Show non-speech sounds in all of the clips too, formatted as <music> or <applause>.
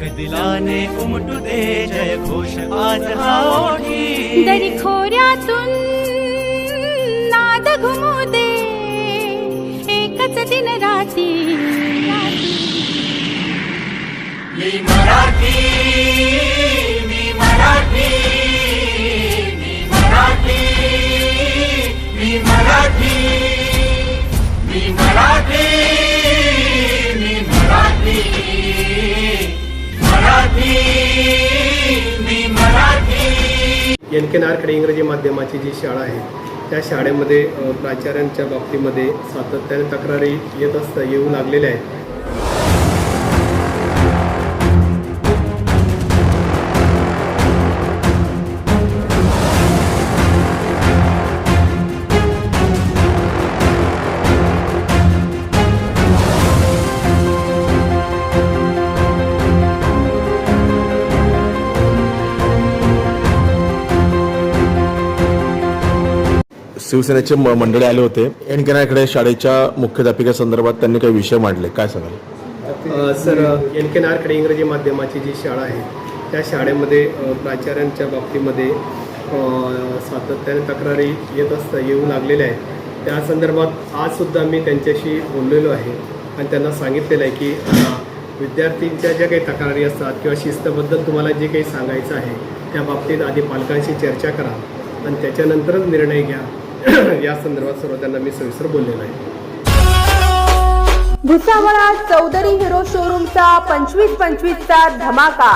दिलाने उमटू दे जय घोष आज हा ओठी दरी खोऱ्यातून नाद घुमू दे एकच दिन राती. मराठी. एन के नारकडे इंग्रजी माध्यमाची जी शाळा आहे त्या शाळेमध्ये प्राचार्यांच्या बाबतीमध्ये सातत्याने तक्रारी येत असता येऊ लागलेल्या आहेत. शिवसेनेचे म- मंडळी आले होते. एणकेनाकडे शाळेच्या मुख्याध्यापिका संदर्भात त्यांनी काही विषय मांडले. काय सांगाल? सर एन के नारकडे इंग्रजी माध्यमाची जी शाळा आहे त्या शाळेमध्ये अ, प्राचार्यांच्या बाबतीमध्ये अ, सातत्याने तक्रारी येत असता येऊ लागलेल्या आहेत. त्या संदर्भात आजसुद्धा मी त्यांच्याशी बोललेलो आहे आणि त्यांना सांगितलेलं आहे की अ, विद्यार्थींच्या ज्या काही तक्रारी असतात किंवा शिस्तबद्दल तुम्हाला जे काही सांगायचं आहे त्या बाबतीत आधी पालकांशी चर्चा करा आणि त्याच्यानंतरच निर्णय घ्या. <coughs> या संदर्भात सर्व त्यांना मी सविस्तर बोललेलो आहे. भुसावळा चौधरी हिरो शोरूमचा पंचवीस पंचवीसचा धमाका.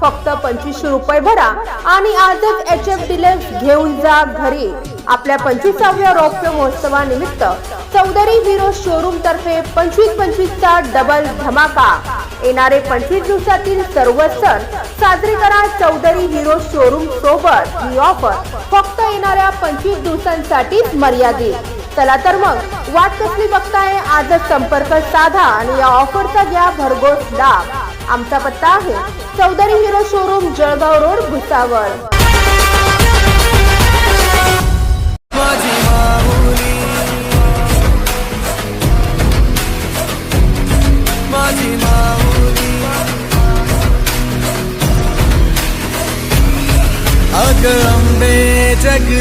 फक्त पंचवीसशे रुपये भरा आणि आजच एच एफ डिलक्स घेऊन जा घरी. आपल्या पंचवीसाव्या रौप्य महोत्सवानिमित्त चौधरी हिरो शोरूम तर्फे पंचवीस पंचवीसचा डबल धमाका. येणारे पंचवीस दिवसातील सर्व सण साजरे करा चौधरी हिरो शोरूम सोबत. ही ऑफर फक्त येणाऱ्या पंचवीस दिवसांसाठीच मर्यादित. चला तर मग वाट कसली बघताय? आजच संपर्क साधा आणि या ऑफरचा घ्या भरघोस लाभ. आमचा पत्ता आहे Chaudhari hero showroom Jalgaon road Bhusawal.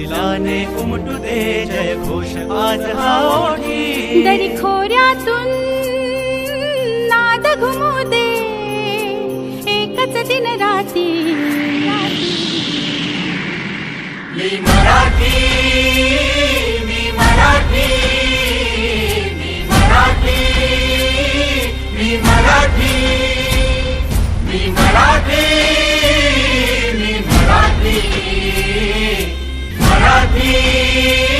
दिलाने उमटू दे जय घोष आज हा ओठी दरी खोऱ्यातून नाद घुमू दे. एकच दिन राती. मी मराठी मी मराठी मी मराठी मी मराठी मी मराठी. मराठी